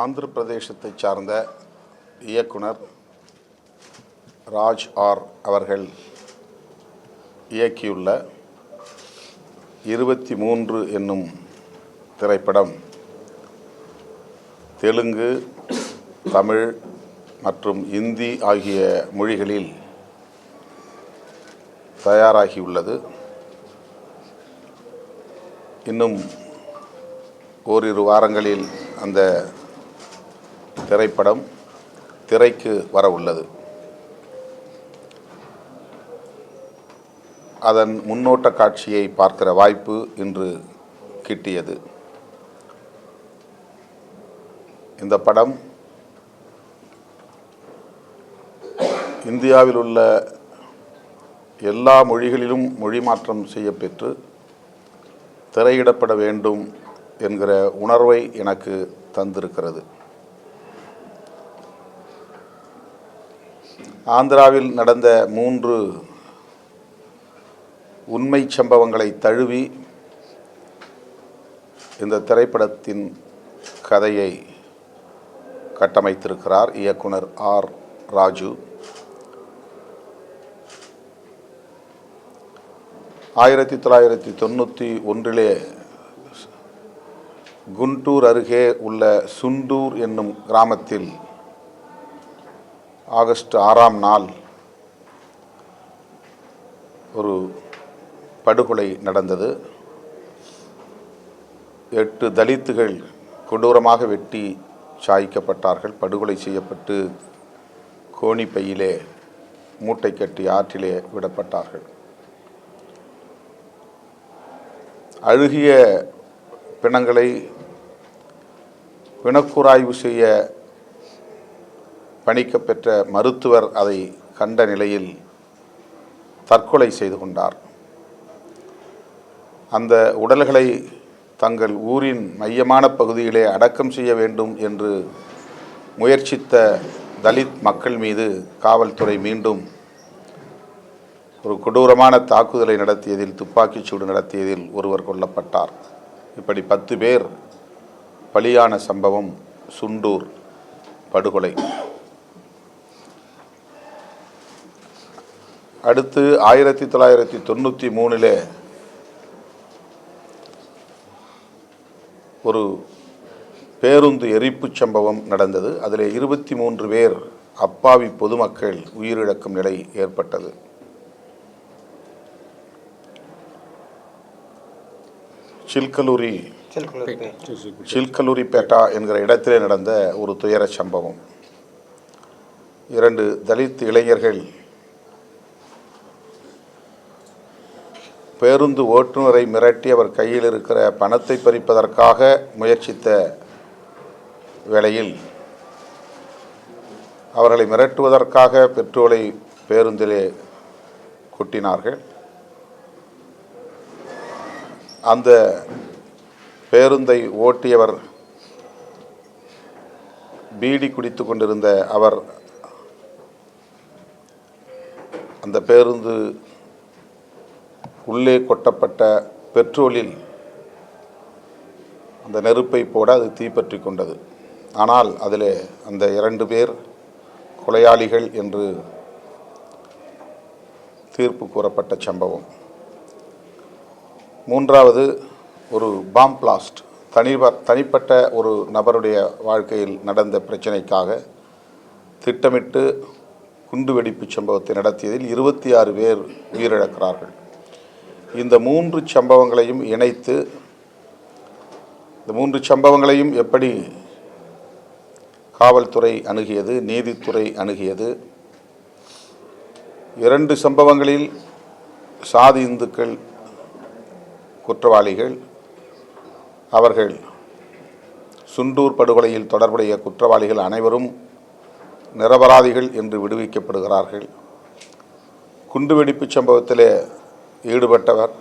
ஆந்திர பிரதேசத்தைச் சார்ந்த இயக்குனர் ராஜ் ஆர் அவர்கள் இயக்கியுள்ள இருபத்தி மூன்று என்னும் திரைப்படம் தெலுங்கு தமிழ் மற்றும் இந்தி ஆகிய மொழிகளில் தயாராகியுள்ளது. இன்னும் ஓரிரு வாரங்களில் அந்த திரைப்படம் திரைக்கு வர உள்ளது. அதன் முன்னோட்ட காட்சியை பார்க்கிற வாய்ப்பு இன்று கிட்டியது. இந்த படம் இந்தியாவில் உள்ள எல்லா மொழிகளிலும் மொழி மாற்றம் செய்யப்பெற்று திரையிடப்பட வேண்டும் என்கிற உணர்வை எனக்கு தந்திருக்கிறது. ஆந்திராவில் நடந்த மூன்று உண்மை சம்பவங்களை தழுவி இந்த திரைப்படத்தின் கதையை கட்டமைத்திருக்கிறார் இயக்குனர் ஆர். ராஜு. ஆயிரத்தி தொள்ளாயிரத்தி தொண்ணூற்றி ஒன்றிலே குண்டூர் அருகே உள்ள சுண்டூர் என்னும் கிராமத்தில் ஆகஸ்ட் ஆறாம் நாள் ஒரு படுகொலை நடந்தது. எட்டு தலித்துகள் கொடூரமாக வெட்டி சாய்க்கப்பட்டார்கள். படுகொலை செய்யப்பட்டு கோணிப்பையிலே மூட்டை கட்டி ஆற்றிலே விடப்பட்டார்கள். அழுகிய பிணங்களை பிணக்குராய்வு செய்ய பணிக்கப்பெற்ற மருத்துவர் அதை கண்ட நிலையில் தற்கொலை செய்து கொண்டார். அந்த உடல்களை தங்கள் ஊரின் மையமான பகுதியிலே அடக்கம் செய்ய வேண்டும் என்று முயற்சித்த தலித் மக்கள் மீது காவல்துறை மீண்டும் ஒரு கொடூரமான தாக்குதலை நடத்தியதில் துப்பாக்கிச் சூடு நடத்தியதில் ஒருவர் கொல்லப்பட்டார். இப்படி பத்து பேர் பலியான சம்பவம் சுண்டூர் படுகொலை. அடுத்து ஆயிரத்தி தொள்ளாயிரத்தி தொண்ணூற்றி மூணிலே ஒரு பேருந்து எரிப்புச் சம்பவம் நடந்தது. அதில் இருபத்தி மூன்று பேர் அப்பாவி பொதுமக்கள் உயிரிழக்கும் நிலை ஏற்பட்டது. சில்கலூரி சில்கலூரிப்பேட்டா என்கிற இடத்திலே நடந்த ஒரு துயர சம்பவம். இரண்டு தலித் இளைஞர்கள் பேருந்து ஓட்டுநரை மிரட்டி அவர் கையில் இருக்கிற பணத்தை பறிப்பதற்காக முயற்சித்த வேளையில் அவர்களை மிரட்டுவதற்காக பெட்ரோலை பேருந்திலே கொட்டினார்கள். அந்த பேருந்தை ஓட்டியவர் பீடி குடித்து கொண்டிருந்த அவர் அந்த பேருந்து உள்ளே கொட்டப்பட்ட பெட்ரோலில் அந்த நெருப்பை போட அது தீப்பற்றி கொண்டது. ஆனால் அதில் அந்த இரண்டு பேர் கொலையாளிகள் என்று தீர்ப்பு கூறப்பட்ட சம்பவம். மூன்றாவது ஒரு பாம் பிளாஸ்ட். தனிப தனிப்பட்ட ஒரு நபருடைய வாழ்க்கையில் நடந்த பிரச்சனைக்காக திட்டமிட்டு குண்டுவெடிப்பு சம்பவத்தை நடத்தியதில் இருபத்தி ஆறு பேர் உயிரிழக்கிறார்கள். இந்த மூன்று சம்பவங்களையும் இணைத்து இந்த மூன்று சம்பவங்களையும் எப்படி காவல்துறை அணுகியது நீதித்துறை அணுகியது? இரண்டு சம்பவங்களில் சாதி இந்துக்கள் குற்றவாளிகள் அவர்கள் சுண்டூர் படுகொலையில் தொடர்புடைய குற்றவாளிகள் அனைவரும் நிரபராதிகள் என்று விடுவிக்கப்படுகிறார்கள். குண்டுவெடிப்பு சம்பவத்திலே ஈடுபட்டவர்.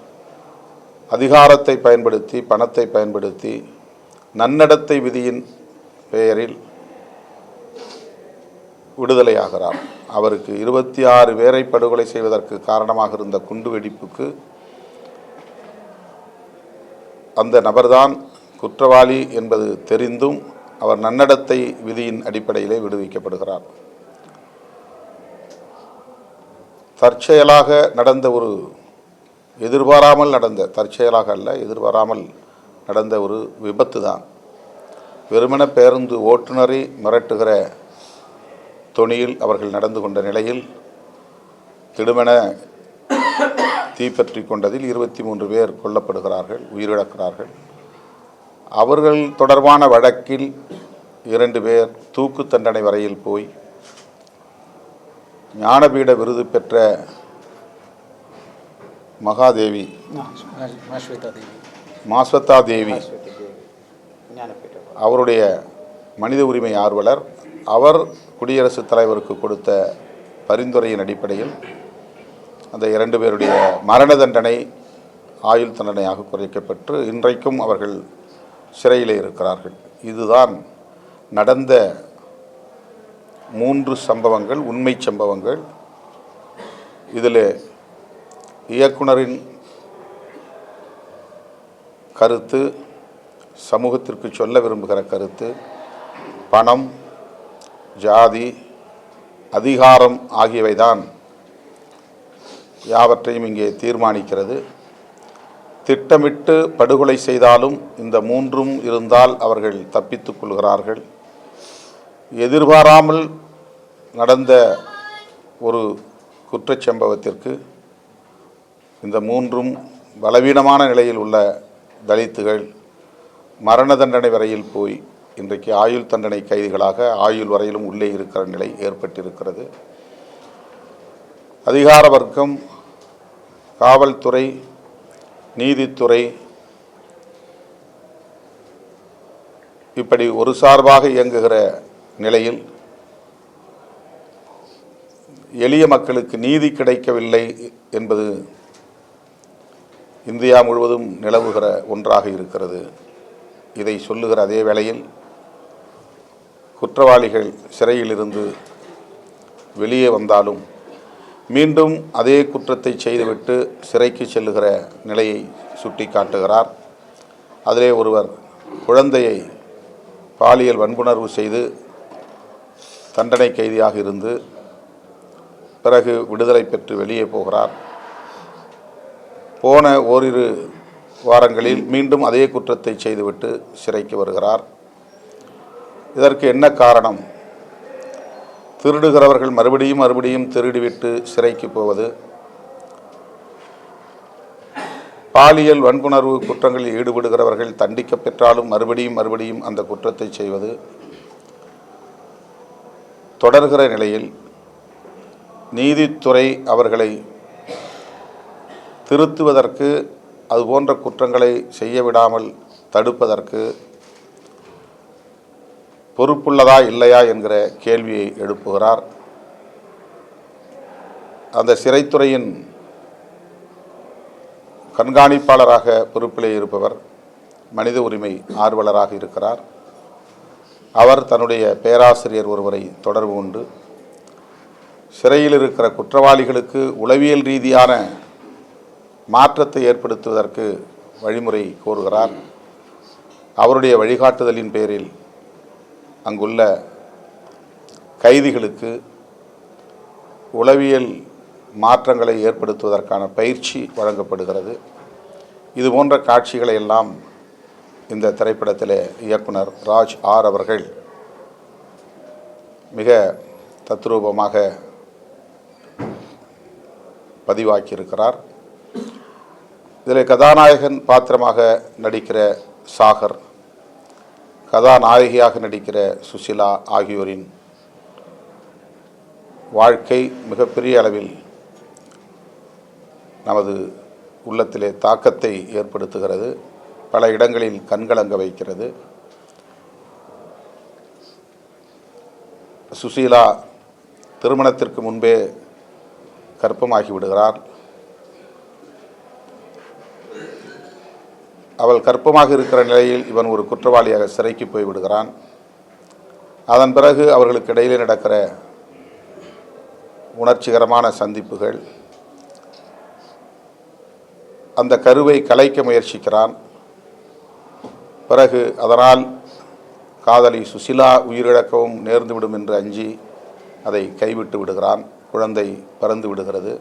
அதிகாரத்தை பயன்படுத்தி பணத்தை பயன்படுத்தி நன்னடத்தை விதியின் பெயரில் விடுதலையாகிறார். அவருக்கு இருபத்தி ஆறு பேரை படுகொலை செய்வதற்கு காரணமாக இருந்த குண்டுவெடிப்புக்கு அந்த நபர்தான் குற்றவாளி என்பது தெரிந்தும் அவர் நன்னடத்தை விதியின் அடிப்படையிலே விடுவிக்கப்படுகிறார். தற்செயலாக நடந்த ஒரு எதிர்பாராமல் நடந்த தற்செயலாக அல்ல எதிர்பாராமல் நடந்த ஒரு விபத்து தான். வெறுமன பேருந்து ஓட்டுநரை மிரட்டுகிற தொனியில் அவர்கள் நடந்து கொண்ட நிலையில் திடுமென தீப்பற்றி கொண்டதில் இருபத்தி மூன்று பேர் கொல்லப்படுகிறார்கள் உயிரிழக்கிறார்கள். அவர்கள் தொடர்பான வழக்கில் இரண்டு பேர் தூக்கு தண்டனை வரையில் போய் ஞானபீட விருது பெற்ற மகாதேவி. மாஸ்வேதா தேவி அவருடைய மனித உரிமை ஆர்வலர். அவர் குடியரசுத் தலைவருக்கு கொடுத்த பரிந்துரையின் அடிப்படையில் அந்த இரண்டு பேருடைய மரண தண்டனை ஆயுள் தண்டனையாக குறைக்கப்பட்டு இன்றைக்கும் அவர்கள் சிறையிலே இருக்கிறார்கள். இதுதான் நடந்த மூன்று சம்பவங்கள் உண்மை சம்பவங்கள். இதில் இயக்குனரின் கருத்து சமூகத்திற்கு சொல்ல விரும்புகிற கருத்து பணம் ஜாதி அதிகாரம் ஆகியவைதான் யாவற்றையும் இங்கே தீர்மானிக்கிறது. திட்டமிட்டு படுகொலை செய்தாலும் இந்த மூன்றும் இருந்தால் அவர்கள் தப்பித்துக் கொள்கிறார்கள். எதிர்பாராமல் நடந்த ஒரு குற்றச்சம்பவத்திற்கு இந்த மூன்றும் பலவீனமான நிலையில் உள்ள தலித்துகள் மரண தண்டனை வரையில் போய் இன்றைக்கு ஆயுள் தண்டனை கைதிகளாக ஆயுள் வரையிலும் உள்ளே இருக்கிற நிலை ஏற்பட்டிருக்கிறது. அதிகார வர்க்கம் காவல்துறை நீதித்துறை இப்படி ஒரு சார்பாக இயங்குகிற நிலையில் எளிய மக்களுக்கு நீதி கிடைக்கவில்லை என்பது இந்தியா முழுவதும் நிலவுகிற ஒன்றாக இருக்கிறது. இதை சொல்லுகிற அதே வேளையில் குற்றவாளிகள் சிறையிலிருந்து வெளியே வந்தாலும் மீண்டும் அதே குற்றத்தை செய்துவிட்டு சிறைக்கு செல்லுகிற நிலையை சுட்டி காட்டுகிறார் அதிலே ஒருவர் குழந்தையை பாலியல் வன்புணர்வு செய்து தண்டனை கைதியாக இருந்து பிறகு விடுதலை பெற்று வெளியே போகிறார். போன ஓரிரு வாரங்களில் மீண்டும் அதே குற்றத்தை செய்துவிட்டு சிறைக்கு வருகிறார். இதற்கு என்ன காரணம்? திருடுகிறவர்கள் மறுபடியும் மறுபடியும் திருடிவிட்டு சிறைக்கு போவது. பாலியல் வன்புணர்வு குற்றங்களில் ஈடுபடுகிறவர்கள் தண்டிக்க பெற்றாலும் மறுபடியும் மறுபடியும் அந்த குற்றத்தை செய்வது. தொடர்கிற நிலையில் நீதித்துறை அவர்களை திருத்துவதற்கு அது போன்ற குற்றங்களை செய்ய விடாமல் தடுப்பதற்கு பொறுப்புள்ளதா இல்லையா என்கிற கேள்வியை எழுப்புகிறார். அந்த சிறைத்துறையின் கண்காணிப்பாளராக பொறுப்பிலே இருப்பவர் மனித உரிமை ஆர்வலராக இருக்கிறார். அவர் தன்னுடைய பேராசிரியர் ஒருவரை தொடர்பு கொண்டு சிறையில் இருக்கிற குற்றவாளிகளுக்கு உளவியல் ரீதியான மாற்றத்தை ஏற்படுத்துவதற்கு வழிமுறை கோருகிறார். அவருடைய வழிகாட்டுதலின் பேரில் அங்குள்ள கைதிகளுக்கு உளவியல் மாற்றங்களை ஏற்படுத்துவதற்கான பயிற்சி வழங்கப்படுகிறது. இது போன்ற காட்சிகளை எல்லாம் இந்த திரைப்படத்திலே இயக்குனர் ராஜ் ஆர் அவர்கள் மிக தத்ரூபமாக பதிவாக்கியிருக்கிறார். இதில் கதாநாயகன் பாத்திரமாக நடிக்கிற சாகர் கதாநாயகியாக நடிக்கிற சுசிலா ஆகியோரின் வாழ்க்கை மிகப்பெரிய அளவில் நமது உள்ளத்திலே தாக்கத்தை ஏற்படுத்துகிறது. பல இடங்களில் கண்கலங்க வைக்கிறது. சுசீலா திருமணத்திற்கு முன்பே கர்ப்பமாகி விடுகிறார். அவள் கற்பமாக இருக்கிற நிலையில் இவன் ஒரு குற்றவாளியாக சிறைக்கு போய்விடுகிறான் அதன் பிறகு அவர்களுக்கு இடையிலே நடக்கிற உணர்ச்சிகரமான சந்திப்புகள். அந்த கருவை கலைக்க முயற்சிக்கிறான். பிறகு அதனால் காதலி சுசிலா உயிரிழக்கவும் நேர்ந்துவிடும் என்று அஞ்சி அதை கைவிட்டு விடுகிறான். குழந்தை பறந்து விடுகிறது.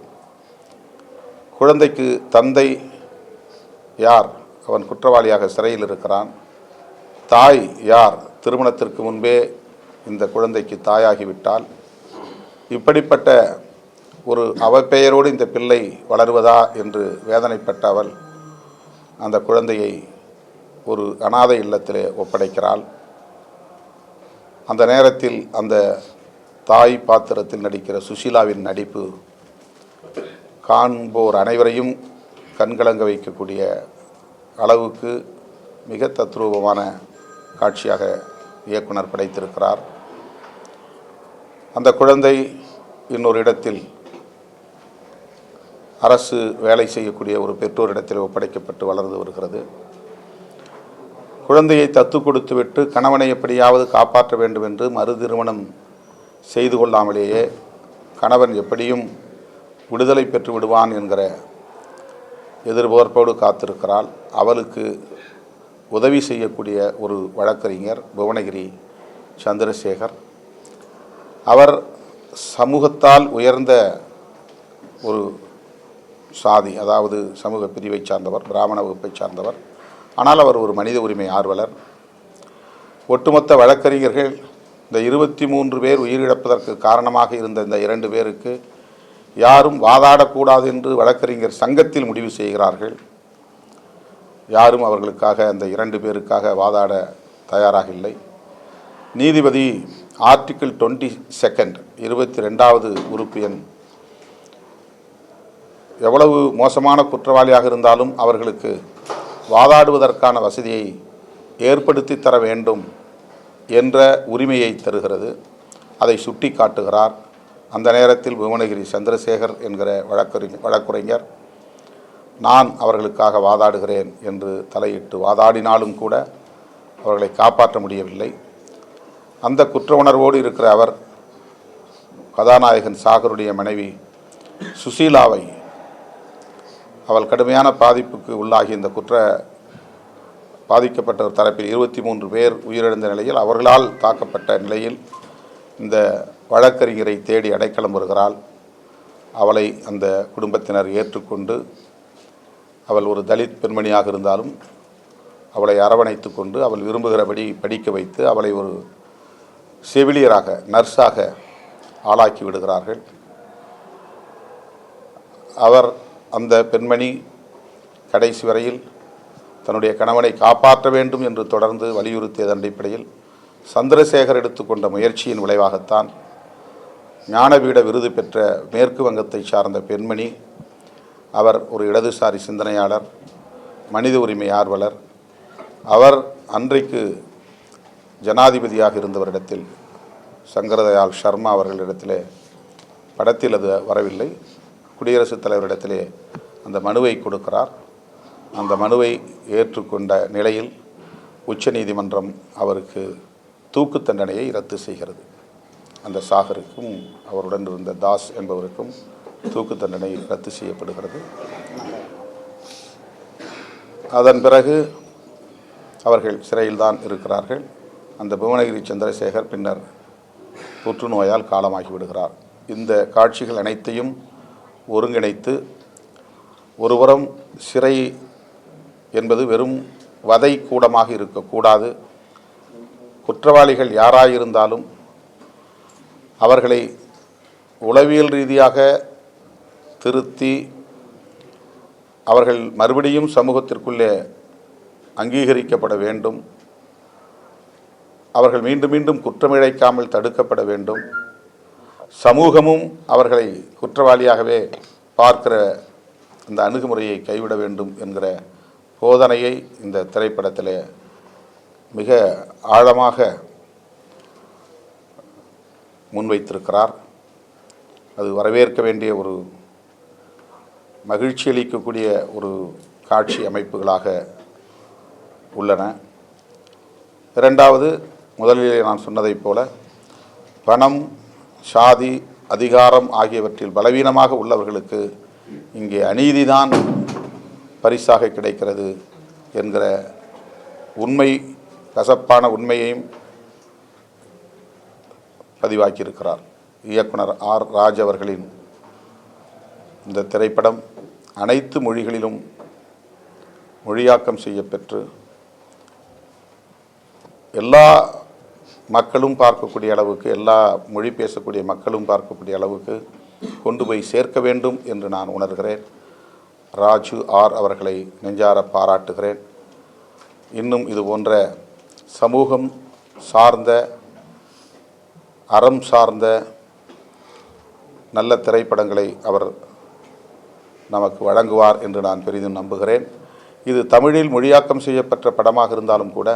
குழந்தைக்கு தந்தை யார்? அவன் குற்றவாளியாக சிறையில் இருக்கிறான். தாய் யார்? திருமணத்திற்கு முன்பே இந்த குழந்தைக்கு தாயாகிவிட்டால் இப்படிப்பட்ட ஒரு அவப்பெயரோடு இந்த பிள்ளை வளருவதா என்று வேதனைப்பட்ட அவள் அந்த குழந்தையை ஒரு அனாதை இல்லத்திலே ஒப்படைக்கிறாள். அந்த நேரத்தில் அந்த தாய் பாத்திரத்தில் நடிக்கிற சுஷீலாவின் நடிப்பு காண்போர் அனைவரையும் கண்கலங்க வைக்கக்கூடிய அளவுக்கு மிக தத்ரூபமான காட்சியாக இயக்குனர் படைத்திருக்கிறார். அந்த குழந்தை இன்னொரு இடத்தில் அரசு வேலை செய்யக்கூடிய ஒரு பெற்றோரிடத்தில் ஒப்படைக்கப்பட்டு வளர்ந்து வருகிறது. குழந்தையை தத்து கொடுத்துவிட்டு கணவனை எப்படியாவது காப்பாற்ற வேண்டும் என்று மறு திருமணம் செய்து கொள்ளாமலேயே கணவன் எப்படியும் விடுதலை பெற்று விடுவான் என்கிற எதிர்பார்ப்போடு காத்திருக்கிறாள். அவளுக்கு உதவி செய்யக்கூடிய ஒரு வழக்கறிஞர் புவனகிரி சந்திரசேகர். அவர் சமூகத்தால் உயர்ந்த ஒரு சாதி அதாவது சமூக பிரிவை சார்ந்தவர் பிராமண வகுப்பை சார்ந்தவர். ஆனால் அவர் ஒரு மனித உரிமை ஆர்வலர். ஒட்டுமொத்த வழக்கறிஞர்கள் இந்த இருபத்தி மூன்று பேர் உயிரிழப்பதற்கு காரணமாக இருந்த இந்த இரண்டு பேருக்கு யாரும் வாதாடக்கூடாது என்று வழக்கறிஞர் சங்கத்தில் முடிவு செய்கிறார்கள். யாரும் அவர்களுக்காக அந்த இரண்டு பேருக்காக வாதாட தயாராக இல்லை நீதிபதி ஆர்டிக்கிள் டுவெண்ட்டி செகண்ட் இருபத்தி ரெண்டாவது உறுப்பு எண். எவ்வளவு மோசமான குற்றவாளியாக இருந்தாலும் அவர்களுக்கு வாதாடுவதற்கான வசதியை ஏற்படுத்தி தர வேண்டும் என்ற உரிமையை தருகிறது. அதை சுட்டி காட்டுகிறார் அந்த நேரத்தில் புவனகிரி சந்திரசேகர் என்கிற வழக்கறிஞர் வழக்குரைஞர் நான் அவர்களுக்காக வாதாடுகிறேன் என்று தலையிட்டு வாதாடினாலும் கூட அவர்களை காப்பாற்ற முடியவில்லை. அந்த குற்ற உணர்வோடு இருக்கிற அவர் கதாநாயகன் சாகருடைய மனைவி சுசீலாவை அவள் கடுமையான பாதிப்புக்கு உள்ளாகி இந்த குற்ற பாதிக்கப்பட்ட தரப்பில் இருபத்தி மூன்று பேர் உயிரிழந்த நிலையில் அவர்களால் தாக்கப்பட்ட நிலையில் இந்த வழக்கறிஞரை தேடி அடைக்கலம் வருகிறாள். அவளை அந்த குடும்பத்தினர் ஏற்றுக்கொண்டு அவள் ஒரு தலித் பெண்மணியாக இருந்தாலும் அவளை அரவணைத்து கொண்டு அவள் விரும்புகிறபடி படிக்க வைத்து அவளை ஒரு செவிலியராக நர்ஸாக ஆளாக்கி விடுகிறார்கள். அவர் அந்த பெண்மணி கடைசி வரையில் தன்னுடைய கணவனை காப்பாற்ற வேண்டும் என்று தொடர்ந்து வலியுறுத்தியதன் அடிப்படையில் சந்திரசேகர் எடுத்துக்கொண்ட முயற்சியின் விளைவாகத்தான் ஞானபீட விருது பெற்ற மேற்கு வங்கத்தை சார்ந்த பெண்மணி அவர் ஒரு இடதுசாரி சிந்தனையாளர் மனித உரிமை ஆர்வலர். அவர் அன்றைக்கு ஜனாதிபதியாக இருந்தவரிடத்தில் சங்கரதயாள் சர்மா அவர்களிடத்திலே படத்தில் அது வரவில்லை. குடியரசுத் தலைவரிடத்திலே அந்த மனுவை கொடுக்கிறார். அந்த மனுவை ஏற்றுக்கொண்ட நிலையில் உச்சநீதிமன்றம் அவருக்கு தூக்கு தண்டனையை ரத்து செய்கிறது. அந்த சாகருக்கும் அவருடன் இருந்த தாஸ் என்பவருக்கும் தூக்கு தண்டனை ரத்து செய்யப்படுகிறது. அதன் பிறகு அவர்கள் சிறையில்தான் இருக்கிறார்கள். அந்த புவனகிரி சந்திரசேகர் பின்னர் புற்றுநோயால் காலமாகி விடுகிறார். இந்த காட்சிகள் அனைத்தையும் ஒருங்கிணைத்து ஒருபுறம் சிறை என்பது வெறும் வதை கூடமாக இருக்கக்கூடாது. குற்றவாளிகள் யாராயிருந்தாலும் அவர்களை உளவியல் ரீதியாக திருத்தி அவர்கள் மறுபடியும் சமூகத்திற்குள்ளே அங்கீகரிக்கப்பட வேண்டும். அவர்கள் மீண்டும் மீண்டும் குற்றமிழைக்காமல் தடுக்கப்பட வேண்டும். சமூகமும் அவர்களை குற்றவாளியாகவே பார்க்கிற இந்த அணுகுமுறையை கைவிட வேண்டும் என்கிற போதனையை இந்த திரைப்படத்தில் மிக ஆழமாக முன்வைத்திருக்கிறார். அது வரவேற்க வேண்டிய ஒரு மகிழ்ச்சி அளிக்கக்கூடிய ஒரு காட்சி அமைப்புகளாக உள்ளன. இரண்டாவது முதலிலே நான் சொன்னதைப் போல பணம் சாதி அதிகாரம் ஆகியவற்றில் பலவீனமாக உள்ளவர்களுக்கு இங்கே அநீதிதான் பரிசாக கிடைக்கிறது என்கிற உண்மை கசப்பான உண்மையையும் பதிவாக்கியிருக்கிறார். இயக்குனர் ஆர். ராஜ் அவர்களின் இந்த திரைப்படம் அனைத்து மொழிகளிலும் மொழியாக்கம் செய்யப்பெற்று எல்லா மக்களும் பார்க்கக்கூடிய அளவுக்கு எல்லா மொழி பேசக்கூடிய மக்களும் பார்க்கக்கூடிய அளவுக்கு கொண்டு போய் சேர்க்க வேண்டும் என்று நான் உணர்கிறேன். ராஜு ஆர் அவர்களை நெஞ்சார பாராட்டுகிறேன். இன்னும் இது போன்ற சமூகம் சார்ந்த அறம் சார்ந்த நல்ல திரைப்படங்களை அவர் நமக்கு வழங்குவார் என்று நான் பெரிதும் நம்புகிறேன். இது தமிழில் மொழியாக்கம் செய்யப்பட்ட படமாக இருந்தாலும் கூட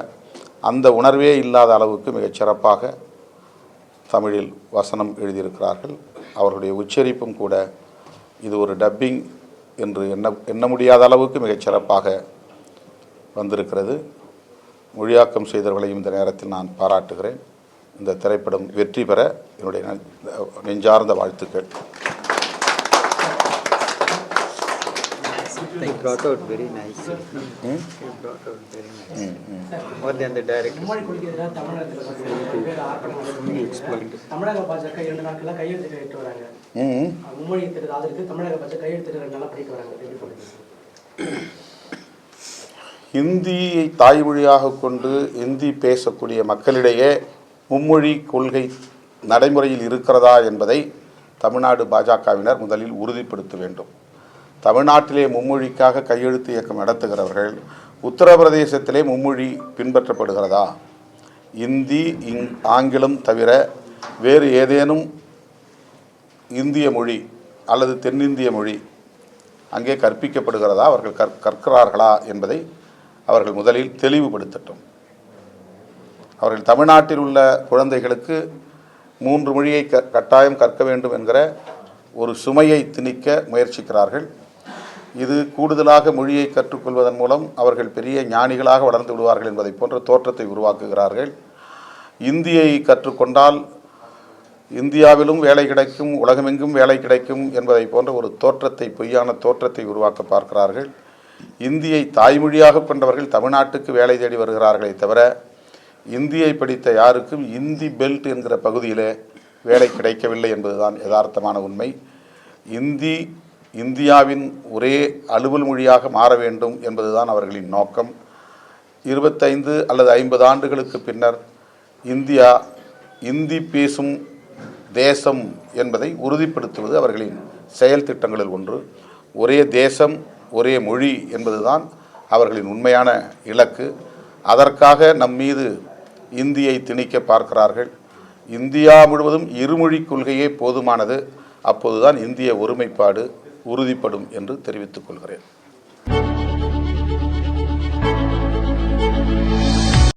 அந்த உணர்வே இல்லாத அளவுக்கு மிகச் சிறப்பாக தமிழில் வசனம் எழுதியிருக்கிறார்கள். அவருடைய உச்சரிப்பும் கூட இது ஒரு டப்பிங் என்று எண்ண எண்ண முடியாத அளவுக்கு மிகச் சிறப்பாக வந்திருக்கிறது. மொழியாக்கம் செய்தவர்களையும் இந்த நேரத்தில் நான் பாராட்டுகிறேன். இந்த திரைப்படம் வெற்றி பெற என்னுடைய நெஞ்சார்ந்த வாழ்த்துக்கள். You. Brought out very nicely. You brought out very nicely. More than the director. மும்மொழி கொள்கை எதிராக தமிழகத்தில் பார்த்தீங்கன்னா பல்வேறு ஆர்ப்பாட்டங்கள் தமிழக பாஜக இரண்டு நாட்களாக கையெழுத்து கையிட்டு வராங்க. ம் மும்மொழி திட்டத்தை ஆதரித்து தமிழக பாஜக கையெழுத்து ரெண்டு நாளாக படிக்க வராங்க. எப்படி பண்ணுறது ஹிந்தியை தாய்மொழியாக கொண்டு ஹிந்தி பேசக்கூடிய மக்களிடையே மும்மொழி கொள்கை நடைமுறையில் இருக்கிறதா என்பதை தமிழ்நாடு பாஜகவினர் முதலில் உறுதிப்படுத்த வேண்டும். தமிழ்நாட்டிலே மும்மொழிக்காக கையெழுத்து இயக்கம் நடத்துகிறவர்கள் உத்தரப்பிரதேசத்திலே மும்மொழி பின்பற்றப்படுகிறதா? இந்தி இங் ஆங்கிலம் தவிர வேறு ஏதேனும் இந்திய மொழி அல்லது தென்னிந்திய மொழி அங்கே கற்பிக்கப்படுகிறதா? அவர்கள் கற் கற்கிறார்களா என்பதை அவர்கள் முதலில் தெளிவுபடுத்தட்டும். அவர்கள் தமிழ்நாட்டில் உள்ள குழந்தைகளுக்கு மூன்று மொழியை க கட்டாயம் கற்க வேண்டும் என்கிற ஒரு சுமையை திணிக்க முயற்சிக்கிறார்கள். இது கூடுதலாக மொழியை கற்றுக்கொள்வதன் மூலம் அவர்கள் பெரிய ஞானிகளாக வளர்ந்து விடுவார்கள் என்பதை போன்ற தோற்றத்தை உருவாக்குகிறார்கள். இந்தியை கற்றுக்கொண்டால் இந்தியாவிலும் வேலை கிடைக்கும் உலகமெங்கும் வேலை கிடைக்கும் என்பதை போன்ற ஒரு தோற்றத்தை பொய்யான தோற்றத்தை உருவாக்க பார்க்கிறார்கள். இந்தியை தாய்மொழியாக கொண்டவர்கள் தமிழ்நாட்டுக்கு வேலை தேடி வருகிறார்களே தவிர இந்தியை படித்த யாருக்கும் இந்தி பெல்ட் என்கிற பகுதியிலே வேலை கிடைக்கவில்லை என்பதுதான் யதார்த்தமான உண்மை. இந்தி இந்தியாவின் ஒரே அலுவல் மொழியாக மாற வேண்டும் என்பதுதான் அவர்களின் நோக்கம். இருபத்தைந்து அல்லது ஐம்பது ஆண்டுகளுக்கு பின்னர் இந்தியா இந்தி பேசும் தேசம் என்பதை உறுதிப்படுத்துவது அவர்களின் செயல் திட்டங்களில் ஒன்று. ஒரே தேசம் ஒரே மொழி என்பதுதான் அவர்களின் உண்மையான இலக்கு. அதற்காக நம் மீது இந்தியை திணிக்க பார்க்கிறார்கள். இந்தியா முழுவதும் இருமொழி கொள்கையே போதுமானது. அப்போதுதான் இந்திய ஒருமைப்பாடு உறுதிப்படும் என்று தெரிவித்துக் கொள்கிறேன்.